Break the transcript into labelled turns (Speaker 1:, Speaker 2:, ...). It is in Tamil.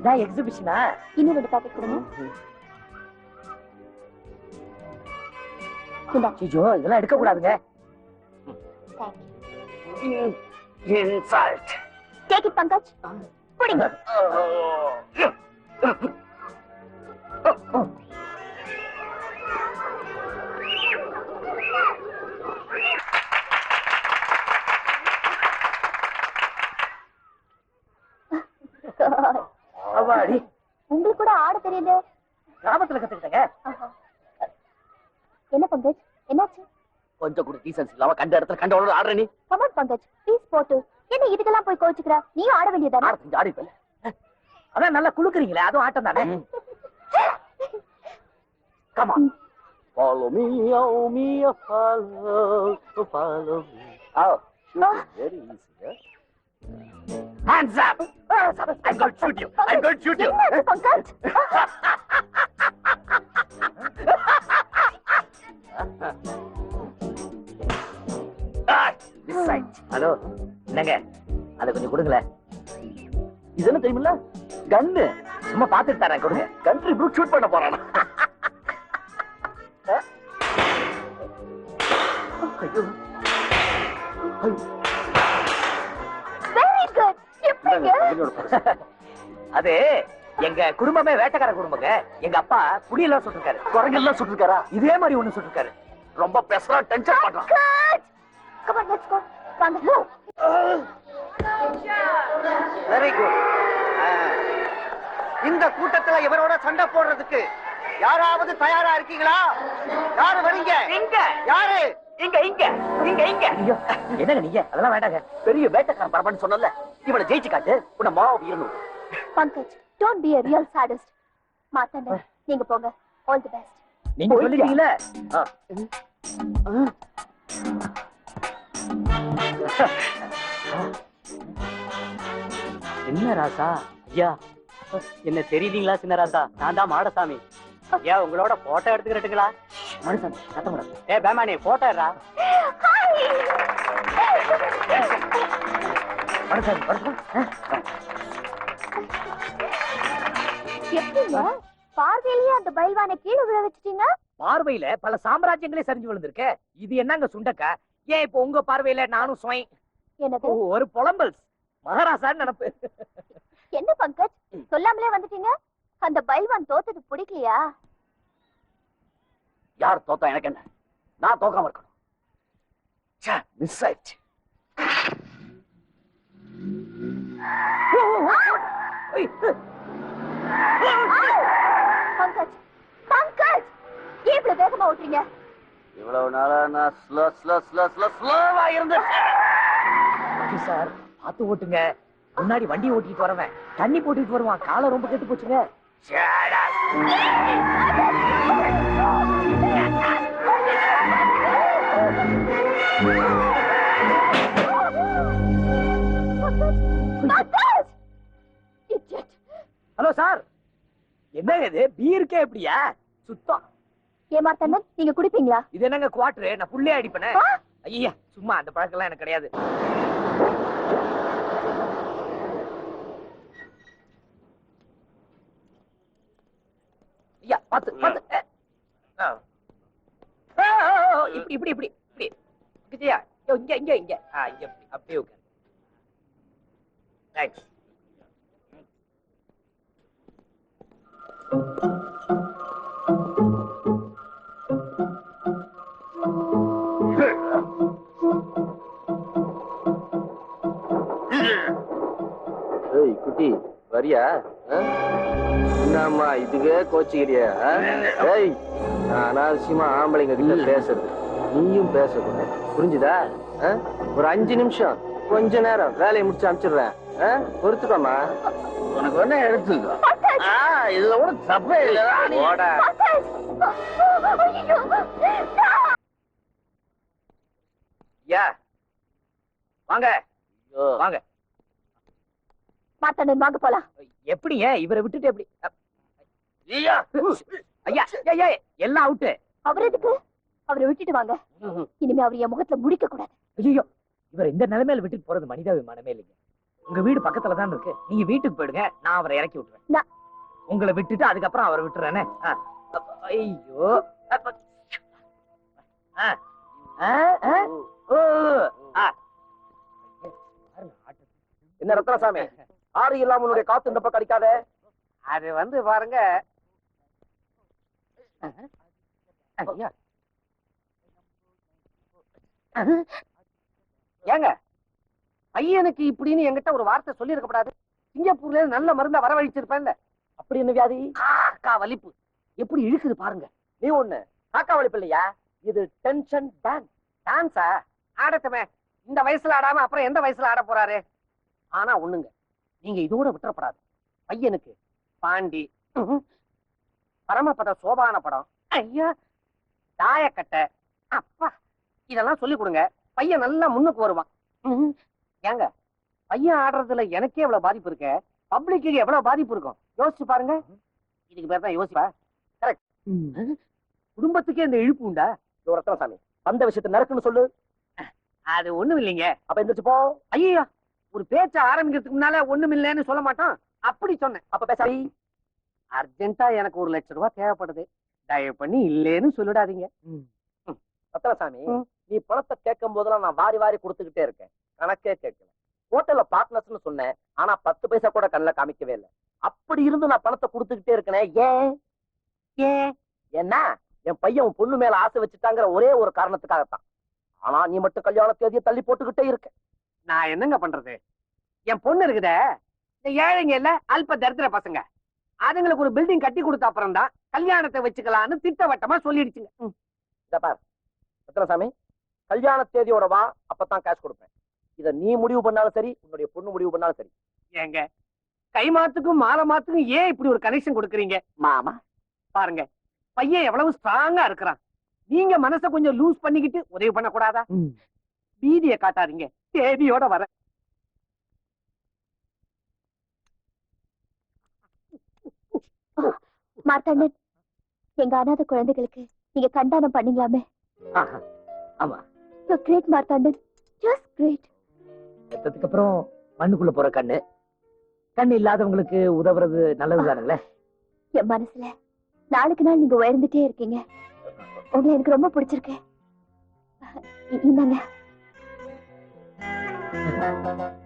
Speaker 1: இதான் எக்ஸிபிஷனா
Speaker 2: இன்னும் ரெண்டு பாக்கெட் கொடுங்க.
Speaker 1: ஐயோ இதெல்லாம் எடுக்க கூடாதுங்க இன்சல்ட்
Speaker 2: டேக் இட் பங்கஜ் பிடிங்க
Speaker 1: கிராமத்துல கத்துக்கிட்டங்க.
Speaker 2: என்ன பங்கஜ்? என்னாச்சு?
Speaker 1: கொஞ்சம் கூட டீசன்ஸ் இல்லாம கண்ட இடத்துல கண்ட உடனே ஆடுற நீ.
Speaker 2: கமான் பங்கஜ். ப்ளீஸ் போட்டு. என்ன இதுக்கெல்லாம் போய் கோச்சுக்கிற நீயும் ஆட வேண்டியதானே
Speaker 1: ஆட செஞ்சு ஆடி போல அதான் நல்லா குளுக்குறீங்களே அதுவும் ஆட்டம் தானே? கமா Follow me, oh me, oh follow, follow me. Oh, shoot very easy, huh? Hands up! I'm going to shoot you. I'm going to shoot you.
Speaker 2: என்னாச்சு
Speaker 1: கொஞ்சம் கொடுங்களேன். இது என்ன தெரியுமில்ல? கன்னு. சும்மா பாத்துட்டு தரேன் கொடுங்க. கண்ட்ரி ப்ரூக் ஷூட் பண்ண போறான்? அது எங்க குடும்பமே வேட்டைக்கார குடும்பங்க. எங்க அப்பா புடியெல்லாம் சுட்டிருக்காரு. குரங்கெல்லாம் சுட்டிருக்காரா? இதே மாதிரி ஒண்ணு சுட்டிருக்காரு. ரொம்ப பெசரா டென்ஷன் பண்றான்.
Speaker 3: வெரி குட் இந்த கூட்டத்துல இவரோட சண்டை போடுறதுக்கு யாராவது தயாரா இருக்கீங்களா? யாரு வரீங்க?
Speaker 1: இங்க.
Speaker 3: யாரு?
Speaker 1: இங்க இங்க. இங்க இங்க. என்னங்க நீங்க? அதெல்லாம் வேண்டாங்க. பெரிய வேட்டைக்காரன் பரப்பான்னு சொன்னல இவனை ஜெயிச்சு காட்டு. உன்னை மாவு வீரணும்
Speaker 2: Pankaj don't be a real sadist. மாத்தாண்ட நீங்க போங்க. ஆல் தி பெஸ்ட்
Speaker 1: நீங்க சொல்லிட்டீங்களே? ஆ.
Speaker 4: என்ன ராசா? ஐயா என்ன தெரியுதுங்களா சின்ன ராசா? நான் தான் மாடசாமி. ஐயா உங்களோட போட்டோ எடுத்துக்கிறட்டுங்களா
Speaker 1: மனுஷன் சத்தம்.
Speaker 4: ஏ பேமானி போட்டோ எடுறா.
Speaker 1: மனுஷன்?
Speaker 2: எப்படிங்க? பார்வையிலேயே அந்த பைல்வானை கீழே விழ வச்சிட்டீங்க?
Speaker 1: பார்வையில பல சாம்ராஜ்யங்களே சரிஞ்சு விழுந்திருக்க. இது என்னங்க சுண்டக்கா? ஏன் இப்போ உங்க பார்வையில நானும் சுவை
Speaker 2: என்னது?
Speaker 1: ஒரு புலம்பல். மகாராசான்னு நினப்பு.
Speaker 2: என்ன பங்கஜ்? சொல்லாமலே வந்துட்டீங்க? அந்த பைல்வான் தோத்தது பிடிக்கலையா?
Speaker 1: யார் தோத்தா எனக்கு என்ன? நான் தோக்காம இருக்கணும். மிஸ் ஆயிடுச்சு.
Speaker 2: பங்கஜ் பங்கஜ்! ஏன் இவ்வளவு வேகமா ஓட்டுறீங்க?
Speaker 3: இவ்வளவு நாளா நான் ஸ்லோ ஸ்லோ ஸ்லோ ஸ்லோ ஸ்லோவா இருந்தேன்
Speaker 1: சார் பார்த்து ஓட்டுங்க. முன்னாடி வண்டி ஓட்டிட்டு வரவன். தண்ணி போட்டுட்டு வருவான். காலை ரொம்ப கெட்டு போச்சுங்க. ஹலோ சார் என்ன இது? பீருக்கே எப்படியா சுத்தம்.
Speaker 2: ஏமாத்தண்ணன் நீங்க குடிப்பீங்களா?
Speaker 1: இது என்னங்க குவார்டர் நான் புள்ளே அடிப்பேனே? ஐயா சும்மா அந்த பழக்கம்லாம் எனக்கு கிடையாது. ஐயா பாத்து பாத்து இப்படி இப்படி இப்படி இப்படி. விஜயா இங்க இங்க இங்க. ஆ இங்க அப்படியே உட்காரு. தேங்க்ஸ்
Speaker 3: ஏய் ஆ? என்னம்மா இதுவே கோச்சிக்கிறியா? ஏய் நான் அனாவசியமா ஆம்பளைங்க கிட்ட பேசுறது. நீயும் பேசக்கூடாது. புரிஞ்சுதா? ஒரு அஞ்சு நிமிஷம். கொஞ்ச நேரம். வேலையை முடிச்சு அனுப்பிச்சிடுறேன்? பொறுத்துக்கோமா உனக்கு ஒண்ணு எடுத்துக்கோ. ஆ, இதுல கூட தப்பே இல்லடா.
Speaker 1: வாங்க. வாங்க.
Speaker 2: மாத்தண்ணன் வாங்க போலாம்.
Speaker 1: எப்படிங்க? இவரை விட்டுட்டு எப்படி?
Speaker 3: ஐயா.
Speaker 1: ஐயா ஐயா எல்லாம் அவுட்டு.
Speaker 2: அவர் எதுக்கு? அவரை விட்டுட்டு வாங்க. இனிமே அவர் என் முகத்துல முடிக்க கூடாது.
Speaker 1: ஐயோ இவர் இந்த நிலைமையில விட்டுட்டு போறது மனிதாபிமானமே இல்லைங்க. உங்க வீடு பக்கத்துல தான் இருக்கு. நீங்க வீட்டுக்கு போயிடுங்க நான் அவரை இறக்கி விட்டுறேன். உங்களை விட்டுட்டு அதுக்கப்புறம் அவரை விட்டுறேனே. ஐயோ.
Speaker 5: என்ன ரத்னசாமி? ஆறு இல்லாம உன்னுடைய காத்து இந்த பக்கம் அடிக்காத.
Speaker 6: அது வந்து பாருங்க. ஏங்க பையனுக்கு இப்படின்னு என்கிட்ட ஒரு வார்த்தை சொல்லி கூடாது சிங்கப்பூர்ல நல்ல மருந்த வரவழைச்சிருப்பேன்ல.
Speaker 5: அப்படி என்ன வியாதி?
Speaker 6: காக்கா வலிப்பு. எப்படி இழுக்குது பாருங்க.
Speaker 5: நீ ஒண்ணு. காக்கா வலிப்பு இல்லையா? இது டென்ஷன் டான்ஸ்
Speaker 6: டான்ஸா ஆடட்டுமே. இந்த வயசுல ஆடாம அப்புறம் எந்த வயசுல ஆட போறாரு? ஆனா ஒண்ணுங்க. நீங்க இதோட விட்டுறப்படாது. பையனுக்கு பாண்டி. பரமபத சோபான படம். ஐயா தாயக்கட்டை. அப்பா இதெல்லாம் சொல்லி கொடுங்க. பையன் நல்லா முன்னுக்கு வருவான். ஏங்க பையன் ஆடுறதுல எனக்கே எவ்வளவு பாதிப்பு இருக்கு? பப்ளிக்கு எவ்வளவு பாதிப்பு இருக்கும்? யோசிச்சு பாருங்க. இதுக்கு பேர் தான் யோசிப்பா? கரெக்ட் குடும்பத்துக்கே இந்த இழுப்பு உண்டா?
Speaker 5: ரத்னசாமி வந்த விஷயத்தை நறுக்குன்னு சொல்லு.
Speaker 6: அது ஒண்ணும் இல்லைங்க.
Speaker 5: அப்ப எந்திரிச்சு போ.
Speaker 6: ஐயோ ஒரு பேச்ச ஆரம்பிக்கிறதுக்கு முன்னால ஒண்ணும் இல்லைன்னு சொல்ல மாட்டான் அப்படி சொன்னேன்.
Speaker 5: அப்ப பேசாமி
Speaker 6: அர்ஜென்ட்டா எனக்கு ஒரு லட்சம் ரூபாய் தேவைப்படுது. தயவு பண்ணி இல்லைன்னு சொல்லிடாதீங்க.
Speaker 5: ரத்னசாமி. நீ பணத்தை கேட்கும் போதெல்லாம் நான் வாரி வாரி கொடுத்துக்கிட்டே இருக்கேன். கணக்கே கேட்கல. ஹோட்டல்ல பார்ட்னர்ஸ்னு சொன்னேன். ஆனா பத்து பைசா கூட கண்ணில் காமிக்கவே இல்லை. அப்படி இருந்து நான் பணத்தை கொடுத்துக்கிட்டே இருக்கனே ஏன்?
Speaker 6: ஏன்?
Speaker 5: ஏன்னா என் பையன் பொண்ணு மேல ஆசை வச்சுட்டாங்கிற ஒரே ஒரு காரணத்துக்காகத்தான். ஆனா நீ மட்டும் கல்யாண தேதியை தள்ளி போட்டுக்கிட்டே இருக்க.
Speaker 6: நான் என்னங்க பண்றது? என் பொண்ணு இருக்குதே. இந்த ஏழைங்க இல்ல அல்ப தரித்திர பசங்க. அதுங்களுக்கு ஒரு பில்டிங் கட்டி கொடுத்த அப்புறம் தான் கல்யாணத்தை வச்சுக்கலாம்னு திட்டவட்டமா சொல்லிடுச்சுங்க. ம்.
Speaker 5: இத பார். ரத்னசாமி கல்யாண தேதியோட வா அப்பதான் காசு கொடுப்பேன். இத நீ முடிவு பண்ணாலும் சரி உன்னுடைய பொண்ணு முடிவு பண்ணாலும் சரி.
Speaker 6: ஏங்க கை மாத்துக்கும் மாலை மாத்துக்கும் ஏன் இப்படி ஒரு கனெக்ஷன் கொடுக்குறீங்க?
Speaker 5: மாமா.
Speaker 6: பாருங்க பையன் எவ்வளவு ஸ்ட்ராங்கா இருக்கிறான். நீங்க மனசை கொஞ்சம் லூஸ் பண்ணிக்கிட்டு உதவி பண்ண கூடாதா பீதியை காட்டாதீங்க. தேதியோட வர.
Speaker 2: மார்த்தாண்டன் எங்க அனாதை குழந்தைகளுக்கு நீங்க கண்டானம் பண்ணீங்களாமே?
Speaker 1: ஆமா.
Speaker 2: கிரேட் மார்த்தாண்டன். ஜஸ்ட் கிரேட்
Speaker 1: செத்ததுக்கு அப்புறம் மண்ணுக்குள்ள போற கண்ணு. கண்ணு இல்லாதவங்களுக்கு உதவுறது நல்லது தானுங்களே.
Speaker 2: என் மனசுல நாளுக்கு நாள் நீங்க உயர்ந்துட்டே இருக்கீங்க. உங்களை எனக்கு ரொம்ப பிடிச்சிருக்கு. இந்தாங்க. Thank you.